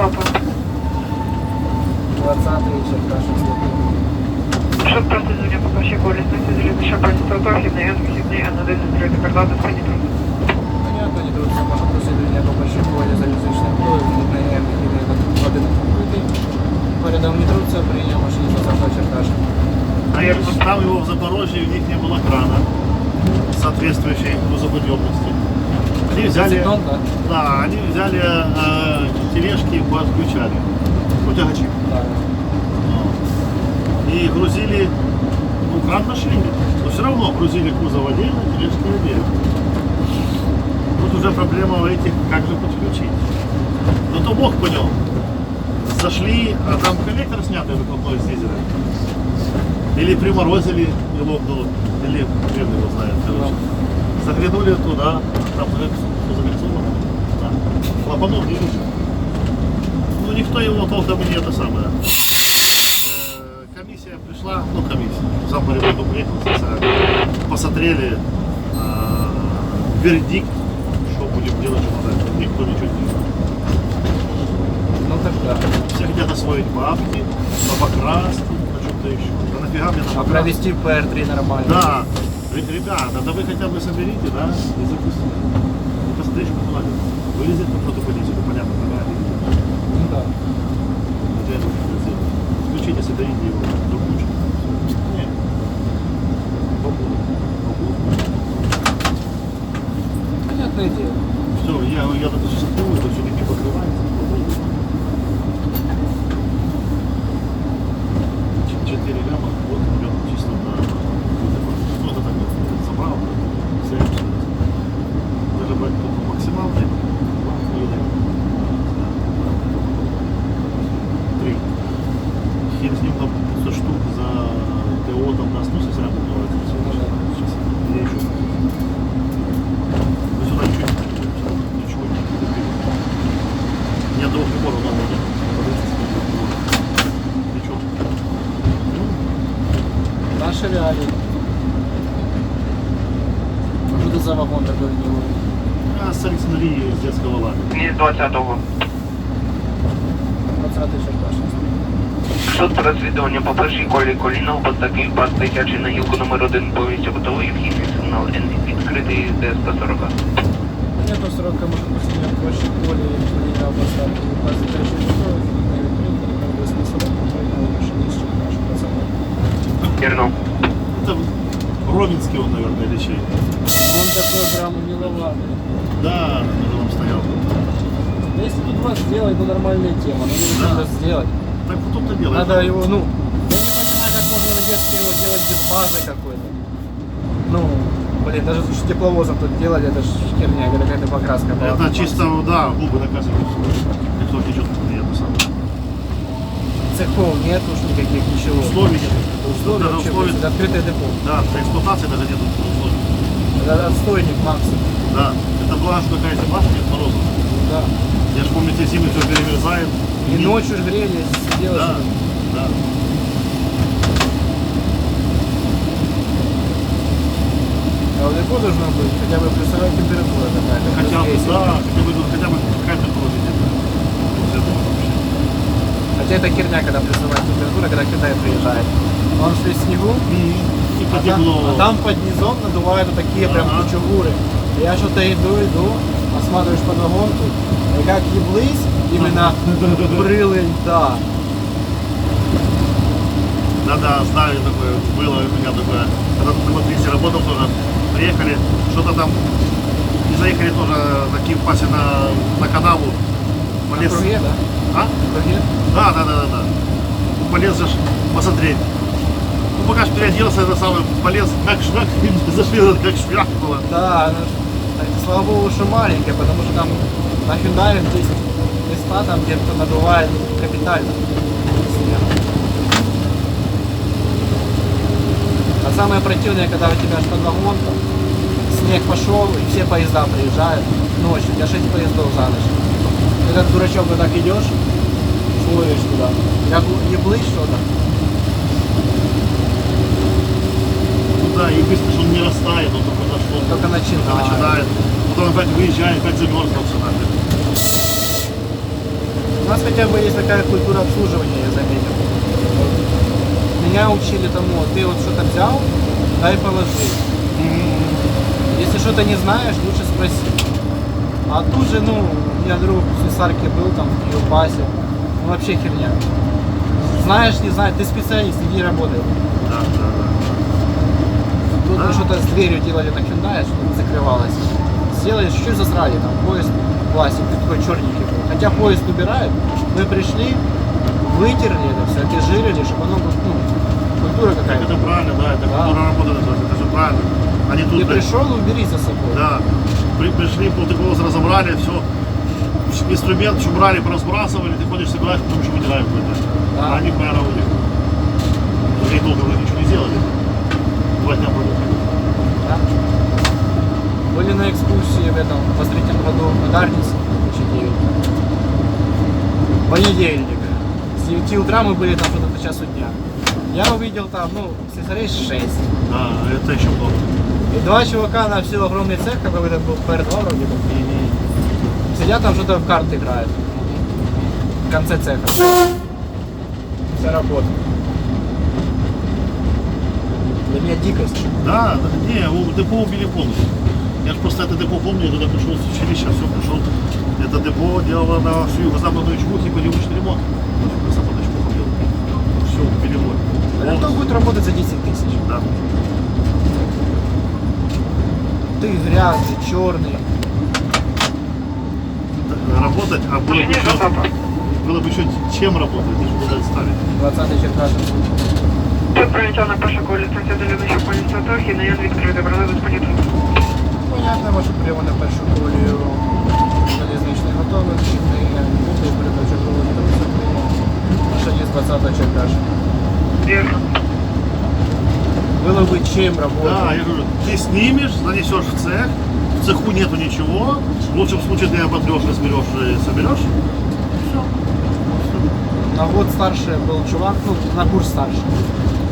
Папа. 20-й Черкашин. Що просто звання по першій колі, знайти залізнична пальця авто, хідний Н, хідний Н, 1, 3, координати спиніть. Понятно, не трудно, може просвітлення по першій колі залізничним плою, хідний М, хідний один відкритий. Передав не трудно, прийняв машині 20-го Черкашин. А там его в Запорожье, у них не было крана соответствующей грузоподъемности. Они взяли, Цикнон, да? да, они взяли э, тележки подключали, ну, тягачи. Так. И грузили, ну, кран нашли, но все равно грузили кузов отдельно, тележки отдельно. Тут уже проблема в этих, как же подключить. Ну то бог понял. Зашли, а там коллектор снятый выхлопной с дизеля. Или приморозили и лопнуло, или хрен его знает, короче. Заглянули туда, там загрязовано, да. Клапанов вижу. Ну никто его толком не это самое. Э, Комиссия пришла, ну комиссия, сам по приехал. Посмотрели а, вердикт, что будем делать, что надо. Никто ничего не делает. Ну тогда. Все хотят освоить бабки, по покраске, на чем-то еще. Да нафига мне А надо? провести PR3 нормально. Да. Ребята, да вы хотя бы соберите, да, и запустите. Посмотрите, что надо. Вылезет на кто-то полицию, ну понятно, нога Ну да. Я это. Включите, соберите его до кучи. Не. Бабу. Бабу. Понятное дело. Все, я, я тут сейчас открою, это все таки покрывается. Ч- Четыре ляма, вот идет чисто на ну это так вот, забрал, все, даже брать только максималный, или три. Хер с ним там 500 штук за ТО там даст, ну сразу бывает, сейчас я еще вы сюда ничего не купили? Ничего не купили. Ни одного прибора нового нет. Сколько Ничего. Ну, Наши реалии. Что это за вагон такой гнилой? а с Александрии из детского лагеря. Ні, 20-го. 20-й Черкашин. Суд про розслідування по першій колі коліна у такий пас дитячий на гілку номер 1 повністю готовий вхідний сигнал Н відкритий ДСП 40. Нету срока, может быть, у меня больше поле или на посадку. Базы дальше не стоит, не открыто, как бы смысл понял, машине с Черкашин, пацаны. Вірно. Это Ровенский он, наверное, или чей. Он такой прям миловатый. Да, он там стоял. Да если тут вас сделать, ну нормальная тема, но не Да. надо сделать. Так в том-то дело. Надо его, ну, я не понимаю, как можно на детстве его делать без базы какой-то. Ну, блин, даже с тепловозом тут делали, это ж херня, это какая-то покраска была. Это чисто, да, губы наказывают. Никто ничего не это самое. Цехов нет уж никаких, ничего. Условий нет. Даже вообще, условий- открытое депо. Да, эксплуатации даже нет условий. Это отстойник максимум. Да. Это была что такая зима, что нет мороза. Да. Я же помню, те зимы все перемерзает. И ночью ж грели, сидела Да, да. А депо должно быть хотя бы плюсовая температура какая-то. Хотя бы, плюс 10. да, хотя бы, хотя бы какая-то кровь где-то. Хотя это херня, когда плюсовая температура, когда Китай приезжает. Он шли в снегу, Типа а там, а там под низом надувают вот такие прям Ага. кучугуры. Я что-то иду, иду, осматриваешь под вагонку, и как еблысь, именно брылы льда. Да-да, знаю такое, было у меня такое, когда на матрице работал тоже, приехали, что-то там, и заехали тоже на Киевпасе на, на канаву, На полез, круге, да? а? Круге? Да, да, да, да, да. Полез же посмотреть. Ну, пока ж переоделся, это самое, полез как и зашли, как швак было. Да, так, слава богу, что маленькая, потому что там на Hyundai есть места, там, где кто надувает капитально. А самое противное, когда у тебя что вагонка, снег пошел, и все поезда приезжают ночью, у тебя 6 поездов за ночь. Этот дурачок вот так идешь, смотришь туда, как еблысь что-то, Да, и быстро, что он не растает, он только зашел. только начинает. начинает. Потом опять выезжает, опять замерзнул нафиг. У нас хотя бы есть такая культура обслуживания, я заметил. Меня учили тому, ты вот что-то взял, дай положи. Если что-то не знаешь, лучше спроси. А тут же, ну, меня друг в Сусарке был там, в Киевбасе. Ну, вообще херня. Знаешь, не знаешь, ты специалист, иди работай. Да, да, да. Мы что-то с дверью делали на Hyundai, что закрывалось. Сделали, чуть-чуть засрали, там, поезд, пластик, такой черненький был. Хотя поезд убирают, мы пришли, вытерли это все, обезжирили, чтобы оно, было, ну, культура Так какая-то. это правильно, да, это Да. культура работы это же правильно. Они тут, Ты пришел, убери за собой. да, при- пришли, полтыголос разобрали, все, инструмент еще брали, поразбрасывали, ты ходишь, собираешь, потом еще вытираешь. Да. А они прямо у них. Уже и долго ничего не сделали. Два дня продукты. Да. Были на экскурсии в этом, в третьем году в Дарнице, учителей. Понедельник. С 9 утра мы были там что-то до часу дня. Я увидел там, ну, слесарей 6. Да, это еще много. И два чувака на всю огромный цех, какой это был, ПР-2 вроде бы. Сидят там что-то в карты играют. В конце цеха. Вся работа. Меня дикость. Да, да, не, у депо убили полностью. Я же просто это депо помню, я туда пришел с училища, все пришел. Это депо делало на всю юго-западную чмуху и подъемочный ремонт. Западную чмуху делал. Все, убили мой. Это кто будет работать за 10 тысяч? Да. Ты грязный, черный. Работать, а было бы еще, было бы еще чем работать, бы дать ставить. 20 черкашин. Тут пролетел на Пашакові, станція дільнича поліція Торги, наїзд відкритий, проведуть понятно. Понятно, вашу прямо на першу колію залізничний готовий, щитний, купив передачу проводити висоти. Машині з 20 черкашин. Вірно. Было бы чем работать. Да, я говорю, ты снимешь, занесешь в цех, в цеху нету ничего, в лучшем случае ты оботрешь, разберешь и соберешь. На год старше был чувак, ну, на курс старше.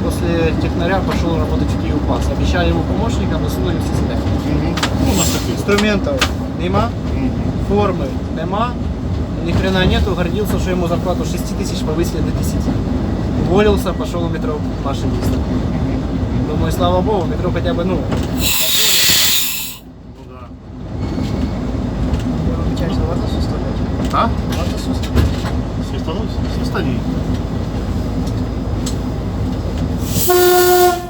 После технаря пошел работать в Киевпас. Обещали ему помощником, засунули все сюда. Ну, у нас такие. Инструментов нема, формы нема, ни хрена нету, гордился, что ему зарплату 6 тысяч повысили до 10. Уволился, пошел в метро машинистом. Думаю, слава богу, метро хотя бы, ну, Ну. А? Свистануть? Свистани.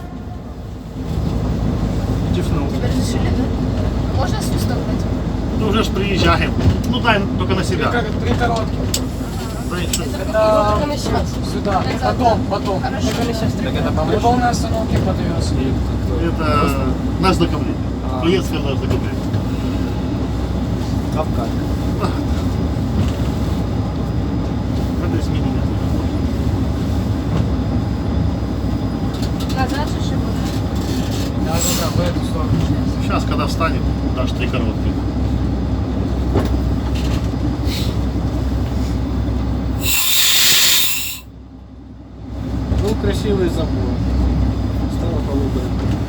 тифнул. Разрешили, да? Можно свистнуть? Ну уже ж приезжаем. Ну дай только на себя. Три коробки. Дай еще. Это только на сейчас. Сюда. Потом, потом. Хорошо. да. При полной остановке подвез. Это наш знакомление. А. Клиентское наш знакомление. Кавказ. Это изменение. аж три коротких. Был ну, красивый забор. Стало голубым.